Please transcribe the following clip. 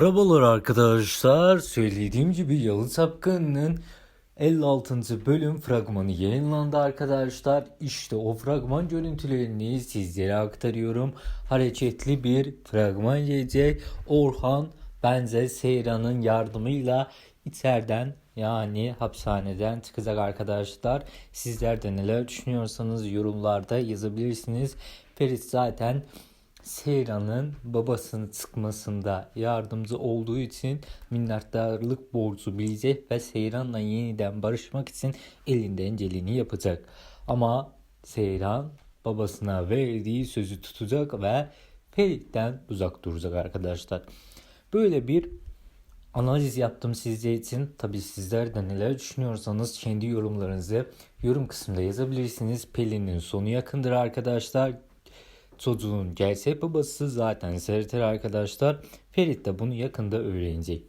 Merhabalar arkadaşlar. Söylediğim gibi Yalı Sapkın'ın 56. bölüm fragmanı yayınlandı arkadaşlar. İşte o fragman görüntülerini sizlere aktarıyorum. Hareketli bir fragman gelecek. Orhan Benze Seyran'ın yardımıyla içeriden yani hapishaneden çıkacak arkadaşlar. Sizler de neler düşünüyorsanız yorumlarda yazabilirsiniz. Ferit zaten Seyran'ın babasının çıkmasında yardımcı olduğu için minnettarlık borcu bilecek ve Seyran'la yeniden barışmak için elinden geleni yapacak. Ama Seyran babasına verdiği sözü tutacak ve Ferit'ten uzak duracak arkadaşlar. Böyle bir analiz yaptım sizler için. Tabi sizler de neler düşünüyorsanız kendi yorumlarınızı yorum kısmında yazabilirsiniz. Pelin'in sonu yakındır arkadaşlar. Çocuğun gerçek babası zaten Serter arkadaşlar. Ferit de bunu yakında öğrenecek.